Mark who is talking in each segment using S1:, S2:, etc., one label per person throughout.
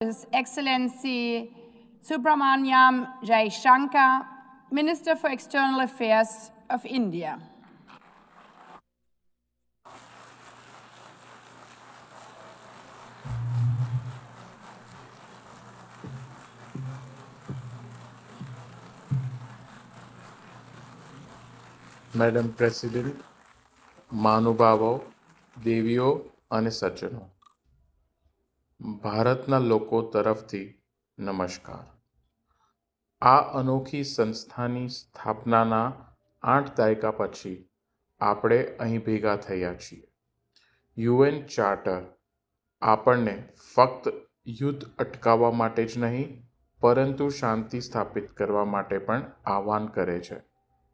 S1: His Excellency Subramanyam Jaishankar, Minister for External Affairs of India.
S2: Madam president મહાનુભાવો દેવીઓ અને સજ્જનો ભારતના લોકો તરફથી નમસ્કાર. આ અનોખી સંસ્થાની સ્થાપનાના આઠ દાયકા પછી આપણે અહીં ભેગા થયા છીએ. યુએન ચાર્ટર આપણને ફક્ત યુદ્ધ અટકાવવા માટે જ નહીં, પરંતુ શાંતિ સ્થાપિત કરવા માટે પણ આહ્વાન કરે છે.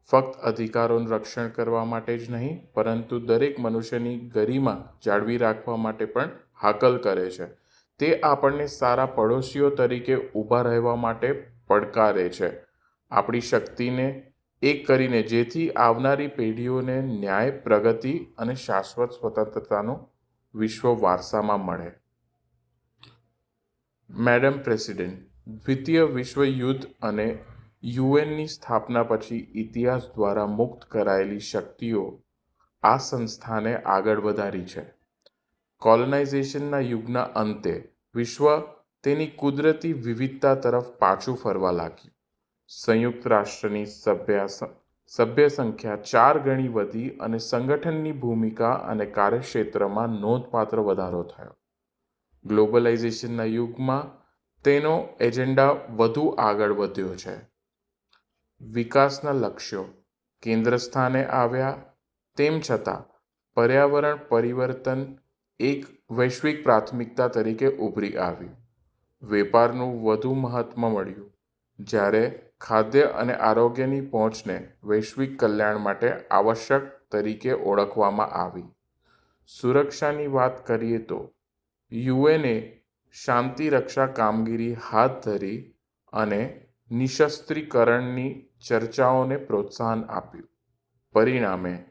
S2: ફક્ત અધિકારોનું રક્ષણ કરવા માટે જ નહીં, પરંતુ દરેક મનુષ્યની ગરિમા જાળવી રાખવા માટે પણ હાકલ કરે છે. તે આપણને સારા પડોશીઓ તરીકે ઊભા રહેવા માટે પડકારે છે. આપણી શક્તિને એક કરીને જેથી આવનારી પેઢીઓને ન્યાય, પ્રગતિ અને શાશ્વત સ્વતંત્રતાનો વિશ્વ વારસામાં મળે. મેડમ પ્રેસિડેન્ટ, દ્વિતીય વિશ્વ યુદ્ધ અને યુએનની સ્થાપના પછી ઇતિહાસ દ્વારા મુક્ત કરાયેલી શક્તિઓ આ સંસ્થાને આગળ વધારી છે. કોલોનાઇઝેશનના યુગના અંતે વિશ્વ તેની કુદરતી વિવિધતા તરફ પાછું ફરવા લાગ્યું. સંયુક્ત રાષ્ટ્રની સભ્ય સભ્ય સંખ્યા ચાર ગણી વધી અને સંગઠનની ભૂમિકા અને કાર્યક્ષેત્રમાં નોંધપાત્ર વધારો થયો. ગ્લોબલાઇઝેશનના યુગમાં તેનો એજન્ડા વધુ આગળ વધ્યો છે. વિકાસના લક્ષ્યો કેન્દ્ર સ્થાને આવ્યા, તેમ છતાં પર્યાવરણ પરિવર્તન એક વૈશ્વિક પ્રાથમિકતા તરીકે ઉભરી આવી. વેપારનું વધુ મહત્ત્વ મળ્યું. જ્યારે ખાદ્ય અને આરોગ્યની પહોંચને વૈશ્વિક કલ્યાણ માટે આવશ્યક તરીકે ઓળખવામાં આવી. સુરક્ષાની વાત કરીએ તો, યુએનએ શાંતિ રક્ષા કામગીરી હાથ ધરી અને નિશસ્ત્રીકરણની ચર્ચાઓને પ્રોત્સાહન આપ્યું. પરિણામે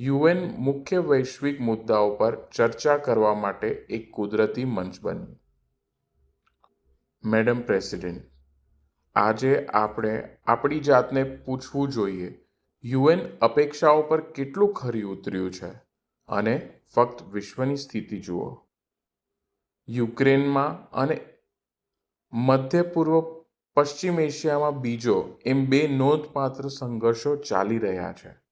S2: યુએન મુખ્ય વૈશ્વિક મુદ્દાઓ પર ચર્ચા કરવા માટે એક કુદરતી મંચ બન્યું. મેડમ પ્રેસિડેન્ટ, આજે આપણે આપણી જાતને પૂછવું જોઈએ, યુએન અપેક્ષાઓ પર કેટલું ખરી ઉતર્યું છે? અને ફક્ત વિશ્વની સ્થિતિ જુઓ. યુક્રેનમાં અને મધ્ય પૂર્વ પશ્ચિમ એશિયામાં બીજો એમ બે નોંધપાત્ર સંઘર્ષો ચાલી રહ્યા છે.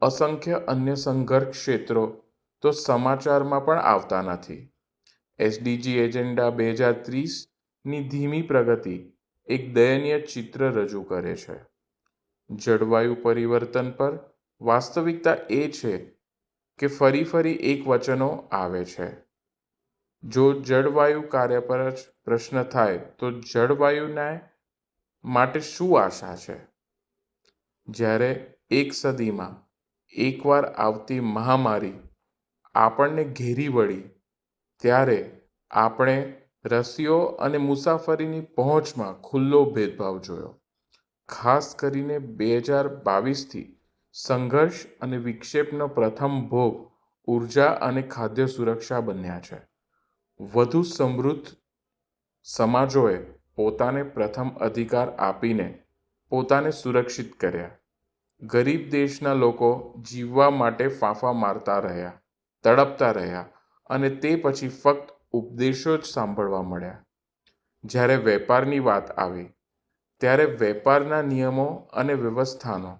S2: અસંખ્ય અન્ય સંઘર્ષ ક્ષેત્રો તો સમાચારમાં પણ આવતા નથી. એસડીજી એજન્ડા બે હજાર ત્રીસની ધીમી પ્રગતિ એક દયનીય ચિત્ર રજૂ કરે છે. જળવાયુ પરિવર્તન પર વાસ્તવિકતા એ છે કે ફરી ફરી એક વચનો આવે છે. જો જળવાયુ કાર્ય પર જ પ્રશ્ન થાય તો જળવાયુના માટે શું આશા છે? જ્યારે એક સદીમાં એકવાર આવતી મહામારી આપણને ઘેરી વળી, ત્યારે આપણે રસીઓ અને મુસાફરીની પહોંચમાં ખુલ્લો ભેદભાવ જોયો. ખાસ કરીને બે હજાર બાવીસથી સંઘર્ષ અને વિક્ષેપનો પ્રથમ ભોગ ઊર્જા અને ખાદ્ય સુરક્ષા બન્યા છે. વધુ સમૃદ્ધ સમાજોએ પોતાને પ્રથમ અધિકાર આપીને પોતાને સુરક્ષિત કર્યા. ગરીબ દેશના લોકો જીવવા માટે ફાંફા મારતા રહ્યા, તડપતા રહ્યા અને તે પછી ફક્ત ઉપદેશો જ સાંભળવા મળ્યા. જ્યારે વેપારની વાત આવી, ત્યારે વેપારના નિયમો અને વ્યવસ્થાનો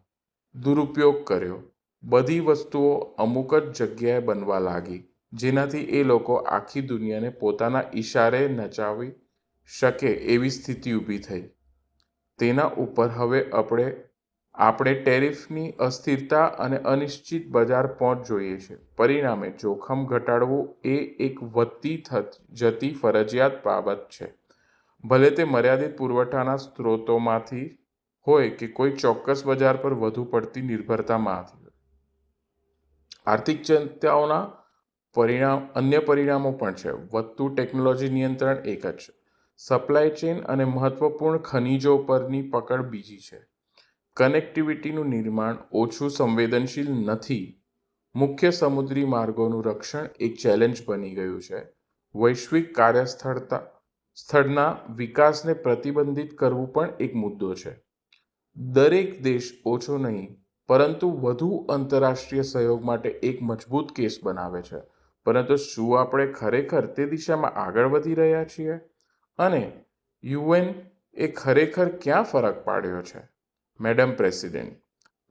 S2: દુરુપયોગ કર્યો. બધી વસ્તુઓ અમુક જ જગ્યાએ બનવા લાગી, જેનાથી એ લોકો આખી દુનિયાને પોતાના ઈશારે નચાવી શકે એવી સ્થિતિ ઊભી થઈ. તેના ઉપર હવે આપણે આપણે ટેરિફની અસ્થિરતા અને અનિશ્ચિત બજાર પહોંચ જોઈએ છે. પરિણામે જોખમ ઘટાડવું એ એક વધતી જતી ફરજિયાત બાબત છે. ભલે તે મર્યાદિત પુરવઠાના સ્ત્રોતોમાંથી હોય કે કોઈ ચોક્કસ બજાર પર વધુ પડતી નિર્ભરતામાંથી આર્થિક ચિંતાઓના પરિણામ, અન્ય પરિણામો પણ છે. વધતું ટેકનોલોજી નિયંત્રણ એક જ છે. સપ્લાય ચેઇન અને મહત્વપૂર્ણ ખનિજો પરની પકડ બીજી છે. કનેક્ટિવિટીનું નિર્માણ ઓછું સંવેદનશીલ નથી. મુખ્ય સમુદ્રી માર્ગોનું રક્ષણ એક ચેલેન્જ બની ગયું છે. વૈશ્વિક કાર્યસ્થળતા, સ્થળના વિકાસને પ્રતિબંધિત કરવું પણ એક મુદ્દો છે. દરેક દેશ ઓછો નહીં, પરંતુ વધુ આંતરરાષ્ટ્રીય સહયોગ માટે એક મજબૂત કેસ બનાવે છે. પરંતુ શું આપણે ખરેખર તે દિશામાં આગળ વધી રહ્યા છીએ? અને યુએન એ ખરેખર ક્યાં ફરક પાડ્યો છે? મેડમ પ્રેસિડેન્ટ,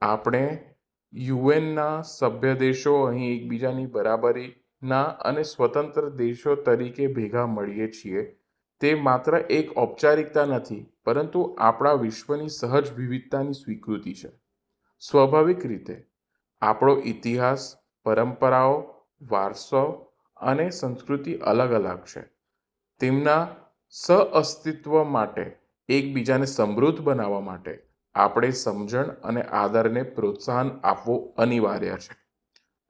S2: આપણે યુએનના સભ્ય દેશો અહીં એકબીજાની બરાબરીના અને સ્વતંત્ર દેશો તરીકે ભેગા મળીએ છીએ, તે માત્ર એક ઔપચારિકતા નથી, પરંતુ આપણા વિશ્વની સહજ વિવિધતાની સ્વીકૃતિ છે. સ્વાભાવિક રીતે, આપણો ઇતિહાસ, પરંપરાઓ, વારસો અને સંસ્કૃતિ અલગ અલગ છે. તેમના સહઅસ્તિત્વ માટે, એકબીજાને સમૃદ્ધ બનાવવા માટે આપણે સમજણ અને આદરને પ્રોત્સાહન આપવું અનિવાર્ય છે.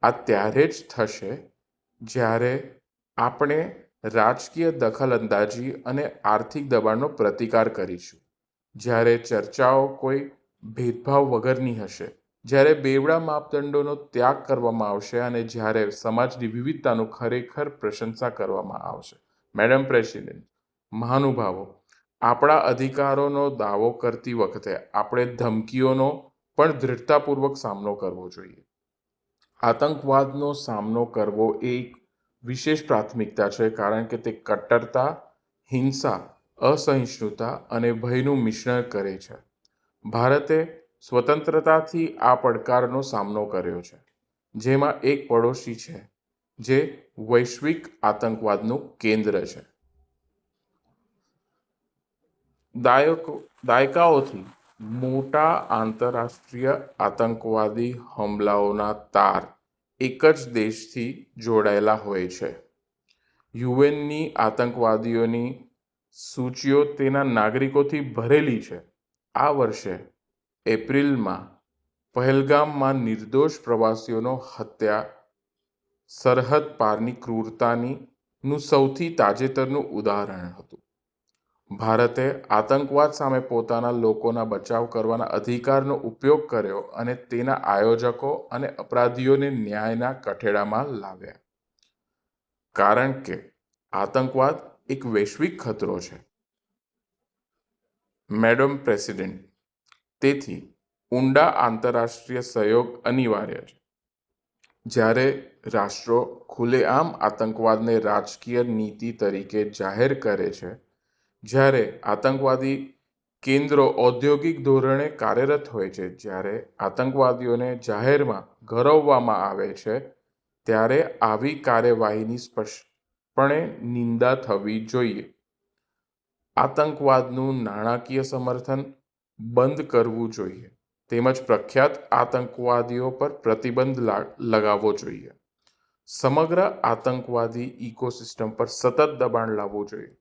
S2: આ ત્યારે જ થશે જ્યારે આપણે રાજકીય દખલઅંદાજી અને આર્થિક દબાણનો પ્રતિકાર કરીશું. જ્યારે ચર્ચાઓ કોઈ ભેદભાવ વગરની હશે, જ્યારે બેવડા માપદંડોનો ત્યાગ કરવામાં આવશે અને જ્યારે સમાજની વિવિધતાનું ખરેખર પ્રશંસા કરવામાં આવશે. મેડમ પ્રેસિડેન્ટ, મહાનુભાવો આપણા અધિકારોનો દાવો કરતી વખતે આપણે ધમકીઓનો પણ દૃઢતાપૂર્વક સામનો કરવો જોઈએ. આતંકવાદનો સામનો કરવો એ એક વિશેષ પ્રાથમિકતા છે, કારણ કે તે કટ્ટરતા, હિંસા, અસહિષ્ણુતા અને ભયનું મિશ્રણ કરે છે. ભારતે સ્વતંત્રતાથી આ પડકારનો સામનો કર્યો છે, જેમાં એક પડોશી છે, જે વૈશ્વિક આતંકવાદનું કેન્દ્ર છે. દાયકો દાયકાઓથી મોટા આંતરરાષ્ટ્રીય આતંકવાદી હુમલાઓના તાર એક જ દેશથી જોડાયેલા હોય છે. યુએનની આતંકવાદીઓની સૂચિઓ તેના નાગરિકોથી ભરેલી છે. આ વર્ષે એપ્રિલમાં પહેલગામમાં નિર્દોષ પ્રવાસીઓનો હત્યા, સરહદ પારની ક્રૂરતાની નું સૌથી તાજેતરનું ઉદાહરણ હતું. ભારતે આતંકવાદ સામે પોતાના લોકોના બચાવ કરવાના અધિકારનો ઉપયોગ કર્યો અને તેના આયોજકો અને અપરાધીઓને ન્યાયના કઠેડામાં લાવ્યા. કારણ કે આતંકવાદ એક વૈશ્વિક ખતરો છે. મેડમ પ્રેસિડેન્ટ, તેથી ઊંડા આંતરરાષ્ટ્રીય સહયોગ અનિવાર્ય છે. જ્યારે રાષ્ટ્રો ખુલ્લેઆમ આતંકવાદને રાજકીય નીતિ તરીકે જાહેર કરે છે જ્યારે આતંકવાદી કેન્દ્રો ઔદ્યોગિક ધોરણે કાર્યરત હોય છે, જ્યારે આતંકવાદીઓને જાહેરમાં ગૌરવવામાં આવે છે, ત્યારે આવી કાર્યવાહીની સ્પષ્ટપણે નિંદા થવી જોઈએ. આતંકવાદનું નાણાકીય સમર્થન બંધ કરવું જોઈએ. તેમજ પ્રખ્યાત આતંકવાદીઓ પર પ્રતિબંધ લગાવવો જોઈએ. સમગ્ર આતંકવાદી ઇકોસિસ્ટમ પર સતત દબાણ લાવવું જોઈએ.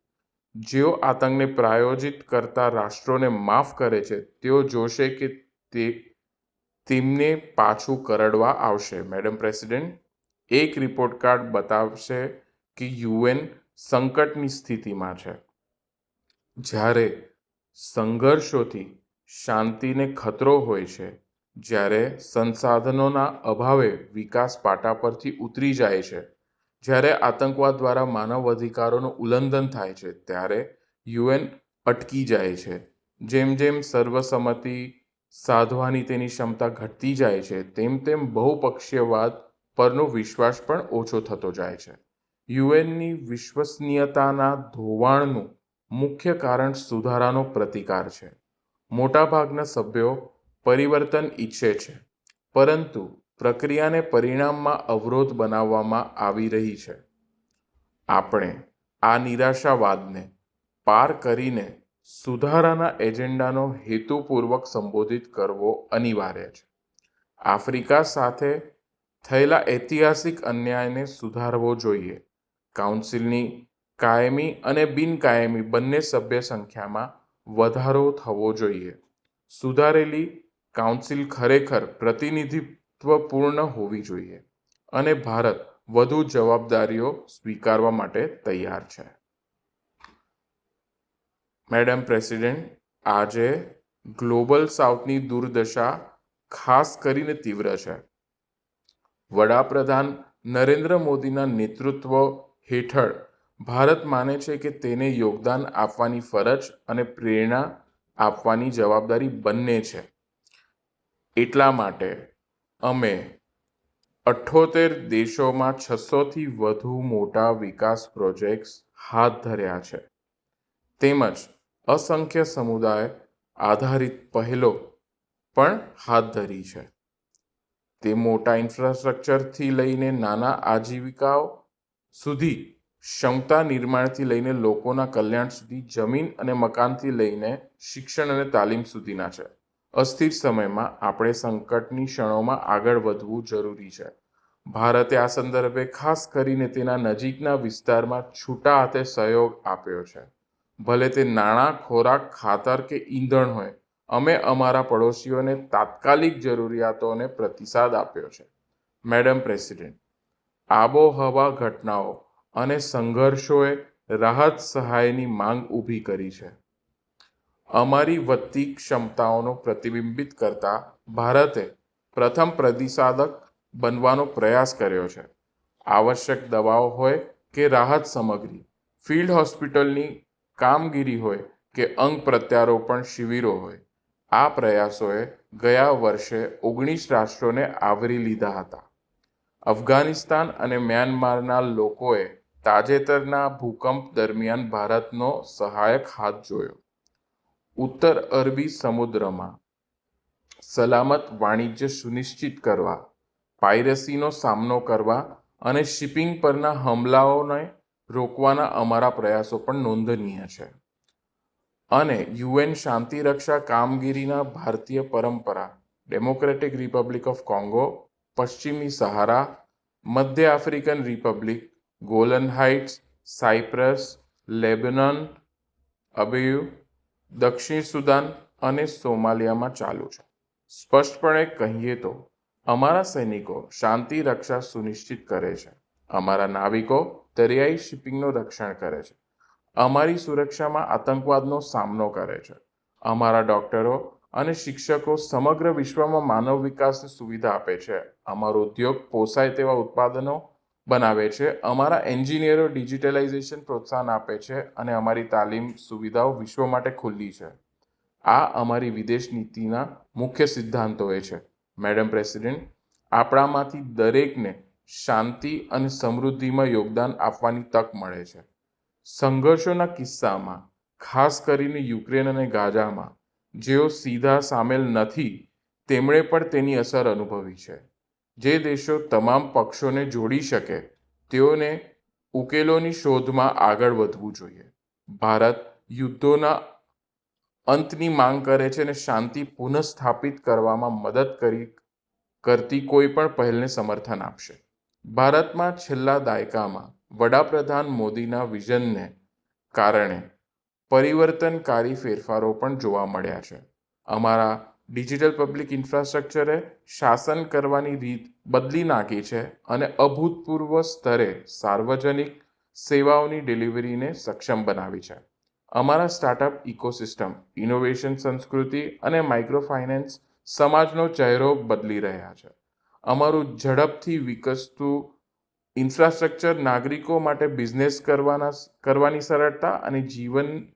S2: જેઓ આતંકને પ્રાયોજિત કરતા રાષ્ટ્રોને માફ કરે છે, તેઓ જોશે કે તે તેમને પાછું કરડવા આવશે. મેડમ પ્રેસિડેન્ટ, એક રિપોર્ટ કાર્ડ બતાવશે કે યુએન સંકટની સ્થિતિમાં છે. જ્યારે સંઘર્ષોથી શાંતિને ખતરો હોય છે, જ્યારે સંસાધનોના અભાવે વિકાસ પાટા પરથી ઉતરી જાય છે જ્યારે આતંકવાદ દ્વારા માનવ અધિકારોનું ઉલ્લંઘન થાય છે, ત્યારે યુએન અટકી જાય છે. જેમ જેમ સર્વસંમતિ સાધવાની તેની ક્ષમતા ઘટતી જાય છે, તેમ તેમ બહુપક્ષીયવાદ પરનો વિશ્વાસ પણ ઓછો થતો જાય છે. યુએનની વિશ્વસનીયતાના ધોવાણનું મુખ્ય કારણ સુધારાનો પ્રતિકાર છે. મોટાભાગના સભ્યો પરિવર્તન ઈચ્છે છે, પરંતુ પ્રક્રિયાને પરિણામમાં અવરોધ બનાવવામાં આવી રહી છે. આપણે આ નિરાશાવાદને પાર કરીને સુધારાના એજન્ડાનો હેતુપૂર્વક સંબોધિત કરવો અનિવાર્ય છે. આફ્રિકા સાથે થયેલા ઐતિહાસિક અન્યાયને સુધારવો જોઈએ. કાઉન્સિલની કાયમી અને બિનકાયમી બંને સભ્ય સંખ્યામાં વધારો થવો જોઈએ. સુધારેલી કાઉન્સિલ ખરેખર પ્રતિનિધિત્વપૂર્ણ હોવી જોઈએ અને ભારત વધુ જવાબદારીઓ સ્વીકારવા માટે તૈયાર છે. મેડમ પ્રેસિડેન્ટ, આજે ગ્લોબલ સાઉથની દુર્દશા ખાસ કરીને તીવ્ર છે. વડાપ્રધાન નરેન્દ્ર મોદીના નેતૃત્વ હેઠળ ભારત માને છે કે તેને યોગદાન આપવાની ફરજ અને પ્રેરણા આપવાની જવાબદારી બંને છે. એટલા માટે અમે અઠ્ઠોતેર દેશોમાં છસોથી વધુ મોટા વિકાસ પ્રોજેક્ટ્સ હાથ ધર્યા છે. તેમજ અસંખ્ય સમુદાય આધારિત પહેલો પણ હાથ ધરી છે. તે મોટા ઇન્ફ્રાસ્ટ્રક્ચરથી લઈને નાના આજીવિકાઓ સુધી, ક્ષમતા નિર્માણથી લઈને લોકોના કલ્યાણ સુધી, જમીન અને મકાનથી લઈને શિક્ષણ અને તાલીમ સુધીના છે. અસ્થિર સમયમાં આપણે સંકટની ક્ષણોમાં આગળ વધવું જરૂરી છે. ભારતે આ સંદર્ભે ખાસ કરીને તેના નજીકના વિસ્તારમાં છૂટા હાથે સહયોગ આપ્યો છે. ભલે તે નાણાં, ખોરાક, ખાતર કે ઈંધણ હોય, અમે અમારા પડોશીઓને તાત્કાલિક જરૂરિયાતોને પ્રતિસાદ આપ્યો છે. મેડમ પ્રેસિડેન્ટ, આબોહવા ઘટનાઓ અને સંઘર્ષોએ રાહત સહાયની માંગ ઊભી કરી છે. અમારી વધતી ક્ષમતાઓનો પ્રતિબિંબિત કરતા ભારતે પ્રથમ પ્રતિસાદક બનવાનો પ્રયાસ કર્યો છે. આવશ્યક દવાઓ હોય કે રાહત સામગ્રી, ફિલ્ડ હોસ્પિટલની કામગીરી હોય કે અંગ પ્રત્યારોપણ શિબિરો હોય, આ પ્રયાસોએ ગયા વર્ષે ઓગણીસ રાષ્ટ્રોને આવરી લીધા હતા. અફઘાનિસ્તાન અને મ્યાનમારના લોકોએ તાજેતરના ભૂકંપ દરમિયાન ભારતનો સહાયક હાથ જોયો. ઉત્તર અરબી સમુદ્રમાં. સલામત વાણિજ્ય સુનિશ્ચિત કરવા, પાયરસીનો સામનો કરવા અને શિપિંગ પરના હુમલાઓને રોકવાના અમારા પ્રયાસો પણ નોંધનીય છે. અને યુએન શાંતિ રક્ષા કામગીરીના ભારતીય પરંપરા ડેમોક્રેટિક રિપબ્લિક ઓફ કોંગો પશ્ચિમી સહારા, મધ્ય African republic, Golan Heights Cyprus Lebanon, Abyei દક્ષિણ સુદાન અને સોમાલિયામાં ચાલુ છે. સ્પષ્ટપણે કહીએ તો, અમારા સૈનિકો શાંતિ, રક્ષા સુનિશ્ચિત કરે છે. અમારા નાવિકો દરિયાઈ શિપિંગનું રક્ષણ કરે છે. અમારી સુરક્ષામાં આતંકવાદનો સામનો કરે છે. અમારા ડોક્ટરો અને શિક્ષકો સમગ્ર વિશ્વમાં માનવ વિકાસની સુવિધા આપે છે. અમારો ઉદ્યોગ પોસાય તેવા ઉત્પાદનો બનાવે છે. અમારા એન્જિનિયરો ડિજિટલાઇઝેશન પ્રોત્સાહન આપે છે અને અમારી તાલીમ સુવિધાઓ વિશ્વ માટે ખુલ્લી છે. આ અમારી વિદેશ નીતિના મુખ્ય સિદ્ધાંતોએ છે. મેડમ પ્રેસિડેન્ટ, આપણામાંથી દરેકને શાંતિ અને સમૃદ્ધિમાં યોગદાન આપવાની તક મળે છે. સંઘર્ષોના કિસ્સામાં, ખાસ કરીને યુક્રેન અને ગાઝામાં, જેઓ સીધા સામેલ નથી, તેમણે પણ તેની અસર અનુભવી છે. જે દેશો તમામ પક્ષોને જોડી શકે, તેઓને ઉકેલોની શોધમાં આગળ વધવું જોઈએ. ભારત યુદ્ધોના અંતની માંગ કરે છે અને શાંતિ પુનઃસ્થાપિત કરવામાં મદદ કરી, કરતી કોઈ પણ પહેલને સમર્થન આપશે. ભારતમાં છેલ્લા દાયકામાં વડાપ્રધાન મોદીના વિઝનને કારણે પરિવર્તનકારી ફેરફારો પણ જોવા મળ્યા છે. અમારા ડિજિટલ પબ્લિક ઇન્ફ્રાસ્ટ્રક્ચરે શાસન કરવાની રીત બદલી નાખી છે અને અભૂતપૂર્વ સ્તરે સાર્વજનિક સેવાઓની ડિલિવરીને સક્ષમ બનાવી છે. અમારા સ્ટાર્ટઅપ ઇકોસિસ્ટમ, ઇનોવેશન સંસ્કૃતિ અને માઇક્રો ફાઇનાન્સ સમાજનો ચહેરો બદલી રહ્યા છે. અમારું ઝડપથી વિકસતું ઇન્ફ્રાસ્ટ્રક્ચર નાગરિકો માટે બિઝનેસ કરવાના કરવાની સરળતા અને જીવન,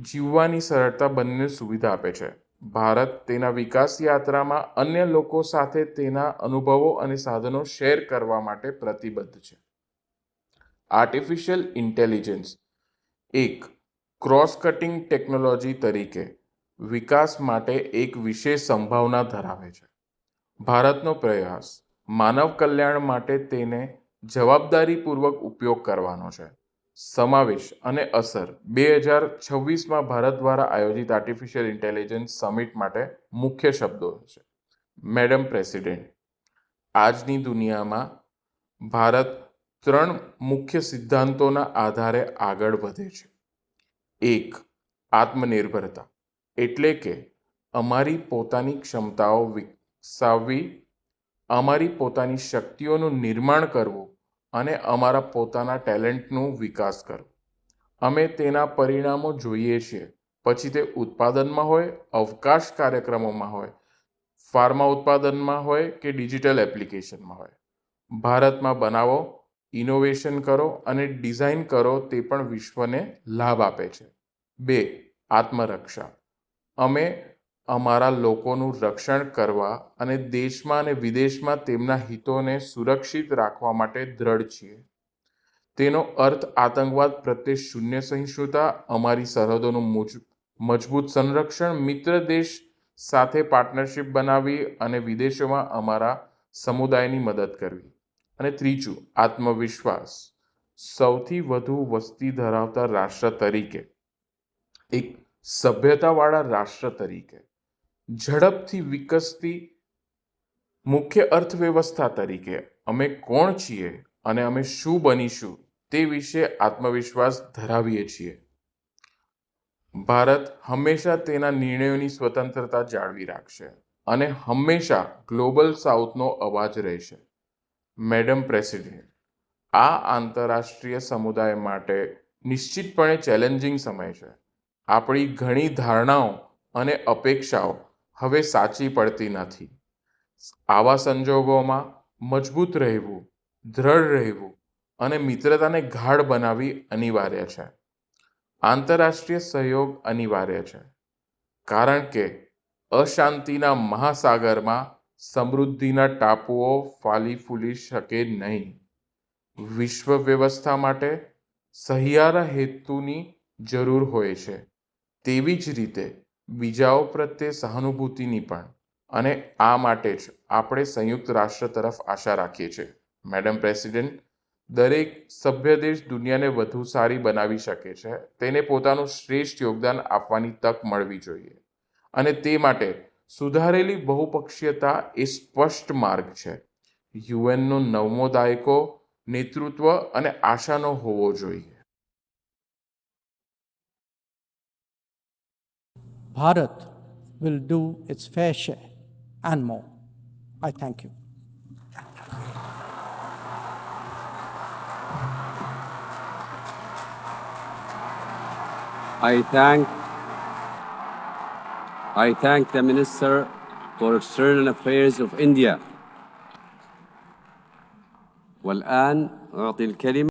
S2: જીવવાની સરળતા બંને સુવિધા આપે છે. ભારત તેના વિકાસ યાત્રામાં અન્ય લોકો સાથે તેના અનુભવો અને સાધનો શેર કરવા માટે પ્રતિબદ્ધ છે. આર્ટિફિશિયલ ઇન્ટેલિજન્સ એક ક્રોસ કટિંગ ટેકનોલોજી તરીકે વિકાસ માટે એક વિશેષ સંભાવના ધરાવે છે. ભારતનો પ્રયાસ માનવ કલ્યાણ માટે તેને જવાબદારીપૂર્વક ઉપયોગ કરવાનો છે. સમાવેશ અને અસર. બે હજાર છવ્વીસમાં ભારત દ્વારા આયોજિત આર્ટિફિશિયલ ઇન્ટેલિજન્સ સમિટ માટે મુખ્ય શબ્દો છે. મેડમ પ્રેસિડેન્ટ આજની દુનિયામાં ભારત ત્રણ મુખ્ય સિદ્ધાંતોના આધારે આગળ વધે છે. એક, આત્મનિર્ભરતા. એટલે કે અમારી પોતાની ક્ષમતાઓ વિકસાવવી, અમારી પોતાની શક્તિઓનું નિર્માણ કરવું અને અમારા પોતાના ટેલેન્ટનું વિકાસ કરો. અમે તેના પરિણામો જોઈએ છીએ. પછી તે ઉત્પાદનમાં હોય, અવકાશ કાર્યક્રમોમાં હોય, ફાર્મા ઉત્પાદનમાં હોય કે ડિજિટલ એપ્લિકેશનમાં હોય. ભારતમાં બનાવો, ઇનોવેશન કરો અને ડિઝાઇન કરો તે પણ વિશ્વને લાભ આપે છે. બે, આત્મરક્ષા. અમે અમારા લોકોનું રક્ષણ કરવા અને દેશમાં અને વિદેશમાં તેમના હિતોને સુરક્ષિત રાખવા માટે દ્રઢ છીએ. તેનો અર્થ આતંકવાદ પ્રત્યે શૂન્ય સહિષ્ણુતા, અમારી સરહદોનું મુજ- મજબૂત સંરક્ષણ, મિત્ર દેશ સાથે પાર્ટનરશિપ બનાવવી અને વિદેશોમાં અમારા સમુદાયની મદદ કરવી. અને ત્રીજું, આત્મવિશ્વાસ સૌથી વધુ વસ્તી ધરાવતા રાષ્ટ્ર તરીકે, એક સભ્યતાવાળા રાષ્ટ્ર તરીકે ઝડપથી વિકસતી મુખ્ય અર્થવ્યવસ્થા તરીકે અમે કોણ છીએ અને અમે શું બનીશું તે વિશે આત્મવિશ્વાસ ધરાવીએ છીએ. ભારત હંમેશા તેના નિર્ણયોની સ્વતંત્રતા જાળવી રાખશે અને હંમેશા ગ્લોબલ સાઉથનો અવાજ રહેશે. મેડમ પ્રેસિડેન્ટ, આ આંતરરાષ્ટ્રીય સમુદાય માટે નિશ્ચિતપણે ચેલેન્જિંગ સમય છે. આપણી ઘણી ધારણાઓ અને અપેક્ષાઓ હવે સાચી પડતી નથી. આવા સંજોગોમાં મજબૂત રહેવું, દ્રઢ રહેવું અને મિત્રતાને ગાઢ બનાવવી અનિવાર્ય છે. આંતરરાષ્ટ્રીય સહયોગ અનિવાર્ય છે. કારણ કે અશાંતિના મહાસાગરમાં સમૃદ્ધિના ટાપુઓ ફાલી ફૂલી શકે નહીં. વિશ્વ વ્યવસ્થા માટે સહિયારા હેતુની જરૂર હોય છે. તેવી જ રીતે બીજાઓ પ્રત્યે સહાનુભૂતિની પણ. અને આ માટે જ આપણે સંયુક્ત રાષ્ટ્ર તરફ આશા રાખીએ છીએ. મેડમ પ્રેસિડેન્ટ, દરેક સભ્ય દેશ દુનિયાને વધુ સારી બનાવી શકે છે. તેને પોતાનું શ્રેષ્ઠ યોગદાન આપવાની તક મળવી જોઈએ. અને તે માટે સુધારેલી બહુપક્ષીયતા એ સ્પષ્ટ માર્ગ છે. યુએનનો નવમો દાયકો નેતૃત્વ અને આશાનો હોવો જોઈએ.
S3: Bharat will do its fair share and more. I thank you.
S4: I thank I thank the Minister for External Affairs of India. والآن أعطي الكلمة